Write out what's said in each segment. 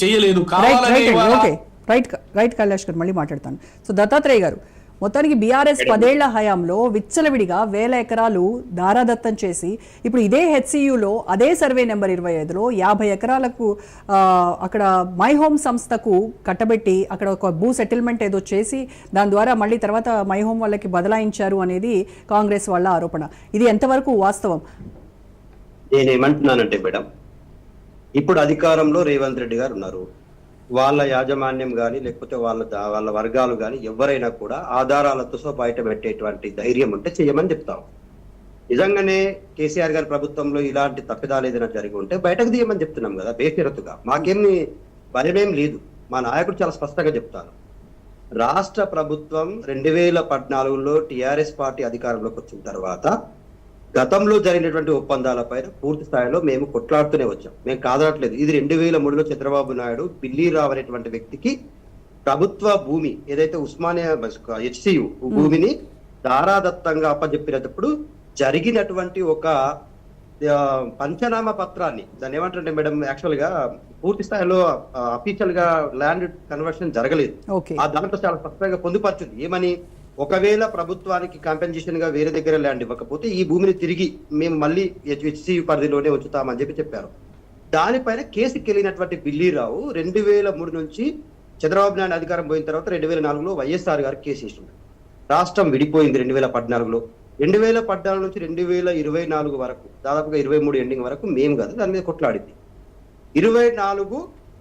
చేయలేదు right right ఇవాళ okay right right Kailash గారు మళ్ళీ మాట్లాడతాను. సో దత్తాత్రేయ గారు మొత్తానికి బీఆర్ఎస్ పదేళ్ళ హయాంలో విచ్చలవిడిగా వేల ఎకరాలు దారాదత్తం చేసి ఇప్పుడు ఇదే హెచ్సియులో అదే సర్వే నెంబర్ ఇరవై ఐదులో యాభై ఎకరాలకు ఆ, అక్కడ మై హోమ్ సంస్థకు కట్టబెట్టి అక్కడ ఒక భూ సెటిల్మెంట్ ఏదో చేసి దాని ద్వారా మళ్ళీ తర్వాత మై హోమ్ వాళ్ళకి బదలాయించారు అనేది కాంగ్రెస్ వాళ్ళ ఆరోపణ. ఇది ఎంతవరకు వాస్తవం? నేనేమంటున్నానంటే మేడం ఇప్పుడు అధికారంలో రేవంత్ రెడ్డి గారు ఉన్నారు. వాళ్ళ యాజమాన్యం కానీ లేకపోతే వాళ్ళ వాళ్ళ వర్గాలు కానీ ఎవరైనా కూడా ఆధారాలతో సో బయట పెట్టేటువంటి ధైర్యం ఉంటే చేయమని చెప్తాం. నిజంగానే కేసీఆర్ గారి ప్రభుత్వంలో ఇలాంటి తప్పిదాలు ఏదైనా జరిగి ఉంటే బయటకు తీయమని చెప్తున్నాం కదా బేషరతుగా. మాకేమి భయమేం లేదు. మా నాయకుడు చాలా స్పష్టంగా చెప్తాను రాష్ట్ర ప్రభుత్వం రెండు వేల పద్నాలుగులో టిఆర్ఎస్ పార్టీ అధికారంలోకి వచ్చిన తర్వాత గతంలో జరిగినటువంటి ఒప్పందాలపైన పూర్తి స్థాయిలో మేము కొట్లాడుతూనే వచ్చాం. మేము కాదనట్లేదు. ఇది రెండు వేల మూడులో చంద్రబాబు నాయుడు బిల్లీరావు అనేటువంటి వ్యక్తికి ప్రభుత్వ భూమి ఏదైతే ఉస్మానియా హెచ్సియు భూమిని దారాదత్తంగా అప్పచెప్పినప్పుడు జరిగినటువంటి ఒక పంచనామ పత్రాన్ని దాన్ని ఏమంటారంటే మేడం యాక్చువల్గా పూర్తి స్థాయిలో అఫీషియల్గా ల్యాండ్ కన్వర్షన్ జరగలేదు. ఆ దాంట్లో చాలా స్పష్టంగా పొందుపరచుంది. ఏమని? ఒకవేళ ప్రభుత్వానికి కాంపెన్సేషన్గా వేరే దగ్గర ల్యాండ్ ఇవ్వకపోతే ఈ భూమిని తిరిగి మేము మళ్ళీ హెచ్సి పరిధిలోనే ఉంచుతామని చెప్పి చెప్పారు. దానిపైన కేసుకి వెళ్ళినటువంటి బిల్లీరావు రెండు వేల మూడు నుంచి చంద్రబాబు నాయుడు అధికారం పోయిన తర్వాత రెండు వేల నాలుగులో వైఎస్ఆర్ గారు కేసు వేసింది రాష్ట్రం విడిపోయింది రెండు వేల పద్నాలుగులో. రెండు వేల పద్నాలుగు నుంచి రెండు వేల ఇరవై నాలుగు వరకు దాదాపుగా ఇరవై మూడు ఎండింగ్ వరకు మేము కాదు దాని మీద కొట్లాడింది. ఇరవై నాలుగు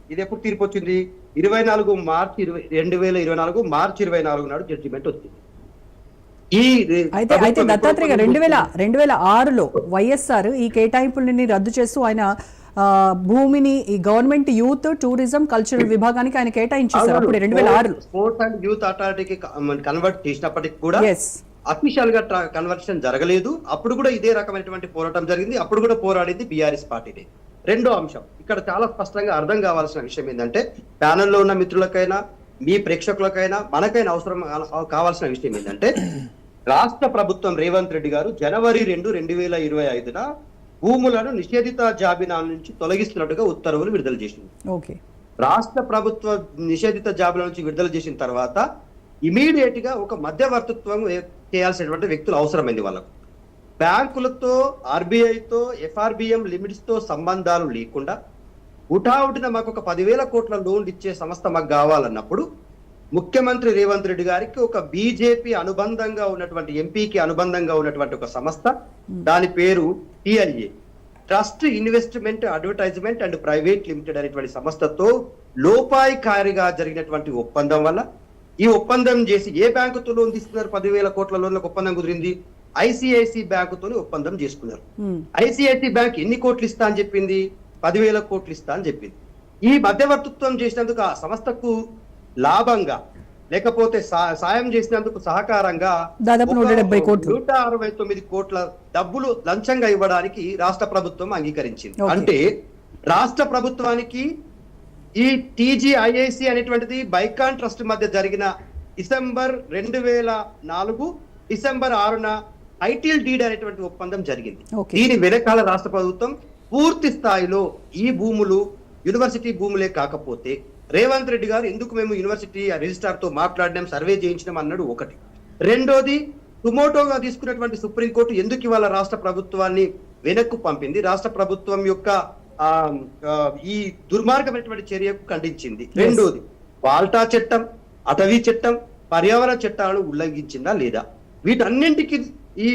ఇది ఎప్పుడు తీర్పు వచ్చింది? ఇరవై నాలుగు మార్చి ఇరవై రెండు వేల ఇరవై నాలుగు మార్చి ఇరవై నాలుగు నాడు జడ్జిమెంట్ వచ్చింది. ఈ అయితే అయితే దత్తాత్రేయ గారు రెండు వేల రెండు వేల ఆరులో వైఎస్ఆర్ ఈ కేటాయింపులని రద్దు చేస్తూ ఆయన భూమిని ఈ గవర్నమెంట్ యూత్ టూరిజం కల్చరల్ విభాగానికి ఆయన కేటాయించేశారు అప్పుడు రెండు వేల ఆరులో. స్పోర్ట్స్ అండ్ యూత్ అథారిటీకి కన్వర్ట్ చేసినప్పటికి కూడా అఫీషియల్గా కన్వర్షన్ జరగలేదు. అప్పుడు కూడా ఇదే రకమైనటువంటి పోరాటం జరిగింది. అప్పుడు కూడా పోరాడింది బీఆర్ఎస్ పార్టీని. రెండో అంశం. ఇక్కడ చాలా స్పష్టంగా అర్థం కావాల్సిన విషయం ఏంటంటే ప్యానెల్లో ఉన్న మిత్రులకైనా మీ ప్రేక్షకులకైనా మనకైనా అవసరం కావాల్సిన విషయం ఏంటంటే రాష్ట్ర ప్రభుత్వం రేవంత్ రెడ్డి గారు జనవరి రెండు రెండు వేల ఇరవై ఐదున భూములను నిషేధిత జాబితా నుంచి తొలగిస్తున్నట్టుగా ఉత్తర్వులు విడుదల చేసింది. ఓకే. రాష్ట్ర ప్రభుత్వ నిషేధిత జాబుల నుంచి విడుదల చేసిన తర్వాత ఇమీడియట్గా ఒక మధ్యవర్తిత్వం చేయాల్సినటువంటి వ్యక్తులు అవసరమైంది వాళ్ళకు. బ్యాంకులతో ఆర్బీఐతో ఎఫ్ఆర్బిఎం లిమిట్స్తో సంబంధాలు లేకుండా ఉటావుటిన మాకు ఒక పదివేల కోట్ల లోన్లు ఇచ్చే సంస్థ మాకు కావాలన్నప్పుడు ముఖ్యమంత్రి రేవంత్ రెడ్డి గారికి ఒక బీజేపీ అనుబంధంగా ఉన్నటువంటి ఎంపీకి అనుబంధంగా ఉన్నటువంటి ఒక సంస్థ. దాని పేరు TIA. Trust investment advertisement and private limited అనేటువంటి సంస్థతో లోపాయికారిగా జరిగినటువంటి ఒప్పందం వల్ల ఈ ఒప్పందం చేసి ఏ బ్యాంకుతో లోన్ తీసుకున్నారు? పదివేల కోట్ల లోన్లకు ఒప్పందం కుదిరింది. ఐసిఐసి బ్యాంకుతో ఒప్పందం చేసుకున్నారు. ఐసిఐసి బ్యాంక్ ఎన్ని కోట్లు ఇస్తా అని చెప్పింది? పదివేల కోట్లు ఇస్తా అని చెప్పింది. ఈ మధ్యవర్తిత్వం చేసినందుకు ఆ సంస్థకు లాభంగా లేకపోతే సాయం చేసినందుకు సహకారంగా దాదాపు నూట డెబ్బై కోట్లు. నూట అరవై తొమ్మిది కోట్ల డబ్బులు లంచంగా ఇవ్వడానికి రాష్ట్ర ప్రభుత్వం అంగీకరించింది. అంటే రాష్ట్ర ప్రభుత్వానికి ఈ టీజీఐఐసి అనేటువంటిది బైకాన్ ట్రస్ట్ మధ్య జరిగిన డిసెంబర్ రెండు వేల నాలుగు డిసెంబర్ ఆరున ఐటిల్ డీడ్ అనేటువంటి ఒప్పందం జరిగింది. దీని వెనకాల రాష్ట్ర ప్రభుత్వం పూర్తి స్థాయిలో ఈ భూములు యూనివర్సిటీ భూములే కాకపోతే రేవంత్ రెడ్డి గారు ఎందుకు మేము యూనివర్సిటీ రిజిస్ట్రార్తో మాట్లాడినాం సర్వే చేయించినాం అన్నాడు ఒకటి. రెండోది టుమోటోగా తీసుకున్నటువంటి సుప్రీంకోర్టు ఎందుకు ఇవాళ రాష్ట్ర ప్రభుత్వాన్ని వెనక్కు పంపింది? రాష్ట్ర ప్రభుత్వం యొక్క ఈ దుర్మార్గమైనటువంటి చర్యకు ఖండించింది. రెండోది వాల్టా చట్టం అటవీ చట్టం పర్యావరణ చట్టాలను ఉల్లంఘించిందా లేదా? వీటన్నింటికి ఈ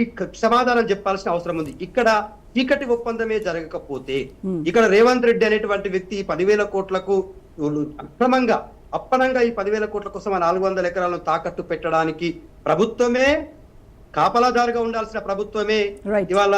సమాధానం చెప్పాల్సిన అవసరం ఉంది. ఇక్కడ చీకటి ఒప్పందమే జరగకపోతే Hmm. ఇక్కడ రేవంత్ రెడ్డి అనేటువంటి వ్యక్తి పదివేల కోట్లకు అక్రమంగా అప్పనంగా ఈ పదివేల కోట్ల కోసం ఆ నాలుగు వందల ఎకరాలను తాకట్టు పెట్టడానికి ప్రభుత్వమే కాపలాదారుగా ఉండాల్సిన ప్రభుత్వమే. ఇవాళ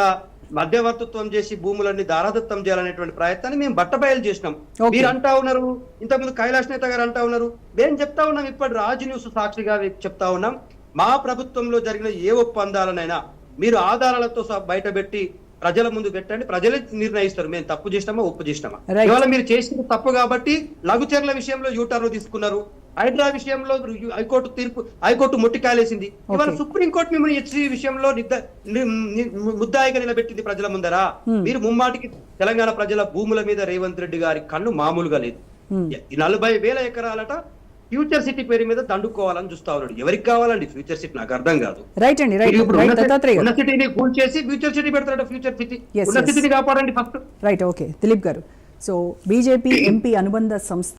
మధ్యవర్తిత్వం చేసి భూములన్నీ దారాదత్తం చేయాలనేటువంటి ప్రయత్నాన్ని మేము బట్టబయలు చేసినాం. మీరు అంటా ఉన్నారు ఇంతకుముందు కైలాష్ నేత గారు అంటా ఉన్నారు మేము చెప్తా ఉన్నాం ఇప్పటి రాజు న్యూస్ సాక్షిగా చెప్తా ఉన్నాం మా ప్రభుత్వంలో జరిగిన ఏ ఒప్పందాలనైనా మీరు ఆధారాలతో బయటపెట్టి ప్రజల ముందు పెట్టండి. ప్రజలే నిర్ణయిస్తారు. మేము తప్పు చేసినామా ఒప్పు చేసినామా. ఇవాళ మీరు చేసిన తప్పు కాబట్టి లఘుచర్ల విషయంలో యూటర్న్ తీసుకున్నారు. హైడ్రా విషయంలో హైకోర్టు తీర్పు హైకోర్టు ముట్టికాయలేసింది ఇవాళ. సుప్రీంకోర్టు మిమ్మల్ని హెచ్సి విషయంలో ముద్దాయిగా నిలబెట్టింది ప్రజల ముందర. Hmm. మీరు ముమ్మాటికి తెలంగాణ ప్రజల భూముల మీద రేవంత్ రెడ్డి గారి కన్ను మామూలుగా లేదు. ఈ నలభై వేల ఎకరాలట ఫ్యూచర్ సిటీ పేరు మీద దండుకోవాలని చూస్తా ఉన్నాడు. ఎవరికి కావాలండి? ఫ్యూచర్ సిటీ నాకు అర్థం కాదు. రైట్ అండి రైట్ ఉన్న సిటీని కూల్ చేసి ఫ్యూచర్ సిటీ పెడతాడు ఫ్యూచర్ సిటీ. ఉన్న. సిటీని కాపాడండి ఫస్ట్. రైట్ ఓకే దిలీప్ గారు. సో బీజేపీ ఎంపీ అనుబంధ సంస్థ